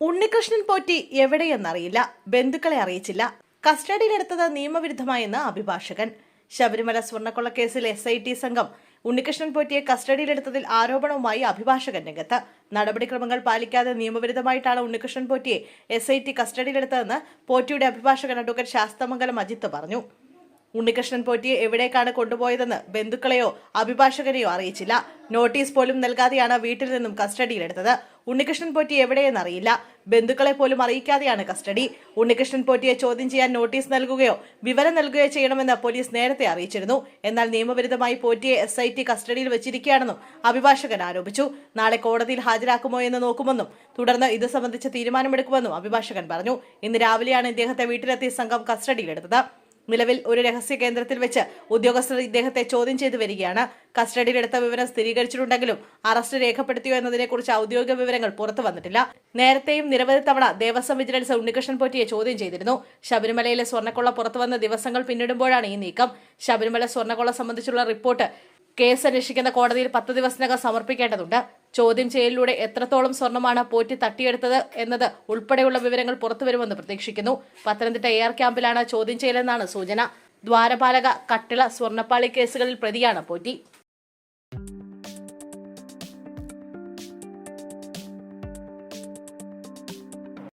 ഉണ്ണികൃഷ്ണൻ പോറ്റി എവിടെയെന്നറിയില്ല ബന്ധുക്കളെ അറിയിച്ചില്ല. കസ്റ്റഡിയിലെടുത്തത് നിയമവിരുദ്ധമായെന്ന് അഭിഭാഷകൻ. ശബരിമല സ്വർണക്കൊള്ള കേസിൽ എസ് ഐ ടി സംഘം ഉണ്ണികൃഷ്ണൻ പോറ്റിയെ കസ്റ്റഡിയിലെടുത്തതിൽ ആരോപണവുമായി അഭിഭാഷകൻ രംഗത്ത്. നടപടിക്രമങ്ങൾ പാലിക്കാതെ നിയമവിരുദ്ധമായിട്ടാണ് ഉണ്ണികൃഷ്ണൻ പോറ്റിയെ എസ് ഐ ടി കസ്റ്റഡിയിലെടുത്തതെന്ന് പോറ്റിയുടെ അഭിഭാഷകൻ അഡ്വക്കേറ്റ് ശാസ്തമംഗലം അജിത്ത് പറഞ്ഞു. ഉണ്ണികൃഷ്ണൻ പോറ്റിയെ എവിടേക്കാണ് കൊണ്ടുപോയതെന്ന് ബന്ധുക്കളെയോ അഭിഭാഷകരെയോ അറിയിച്ചില്ല. നോട്ടീസ് പോലും നൽകാതെയാണ് വീട്ടിൽ നിന്നും കസ്റ്റഡിയിലെടുത്തത്. ഉണ്ണികൃഷ്ണൻ പോറ്റി എവിടെയെന്ന് അറിയില്ല. ബന്ധുക്കളെ പോലും അറിയിക്കാതെയാണ് കസ്റ്റഡി. ഉണ്ണികൃഷ്ണൻ പോറ്റിയെ ചോദ്യം ചെയ്യാൻ നോട്ടീസ് നൽകുകയോ വിവരം നൽകുകയോ ചെയ്യണമെന്ന് പോലീസ് നേരത്തെ അറിയിച്ചിരുന്നു. എന്നാൽ നിയമവിരുദ്ധമായി പോറ്റിയെ എസ് ഐ ടി കസ്റ്റഡിയിൽ വെച്ചിരിക്കുകയാണെന്നും അഭിഭാഷകൻ ആരോപിച്ചു. നാളെ കോടതിയിൽ ഹാജരാക്കുമോ എന്ന് നോക്കുമെന്നും തുടർന്ന് ഇത് സംബന്ധിച്ച് തീരുമാനമെടുക്കുമെന്നും അഭിഭാഷകൻ പറഞ്ഞു. ഇന്ന് രാവിലെയാണ് ഇദ്ദേഹത്തെ വീട്ടിലെത്തിയ സംഘം കസ്റ്റഡിയിലെടുത്തത്. നിലവിൽ ഒരു രഹസ്യ കേന്ദ്രത്തിൽ വെച്ച് ഉദ്യോഗസ്ഥർ ഇദ്ദേഹത്തെ ചോദ്യം ചെയ്തു വരികയാണ്. കസ്റ്റഡിയിലെടുത്ത വിവരം സ്ഥിരീകരിച്ചിട്ടുണ്ടെങ്കിലും അറസ്റ്റ് രേഖപ്പെടുത്തിയോ എന്നതിനെക്കുറിച്ച് ഔദ്യോഗിക വിവരങ്ങൾ പുറത്തു വന്നിട്ടില്ല. നേരത്തെയും നിരവധി തവണ ദേവസ്വം വിജിലൻസ് ഉണ്ണികൃഷ്ണൻ പോറ്റിയെ ചോദ്യം ചെയ്തിരുന്നു. ശബരിമലയിലെ സ്വർണക്കൊള്ള പുറത്തു വന്ന ദിവസങ്ങൾ പിന്നിടുമ്പോഴാണ് ഈ നീക്കം. ശബരിമല സ്വർണക്കൊള്ള സംബന്ധിച്ചുള്ള റിപ്പോർട്ട് കേസ് അന്വേഷിക്കുന്ന കോടതിയിൽ പത്ത് ദിവസത്തിനകം സമർപ്പിക്കേണ്ടതുണ്ട്. ചോദ്യം ചെയ്യലിലൂടെ എത്രത്തോളം സ്വർണമാണ് പോറ്റി തട്ടിയെടുത്തത് എന്നത് ഉൾപ്പെടെയുള്ള വിവരങ്ങൾ പുറത്തുവരുമെന്ന് പ്രതീക്ഷിക്കുന്നു. പത്തനംതിട്ട എയർ ക്യാമ്പിലാണ് ചോദ്യം ചെയ്യലെന്നാണ് സൂചന. ദ്വാരപാലക കട്ടിള സ്വർണപ്പാളി കേസുകളിൽ പ്രതിയാണ് പോറ്റി.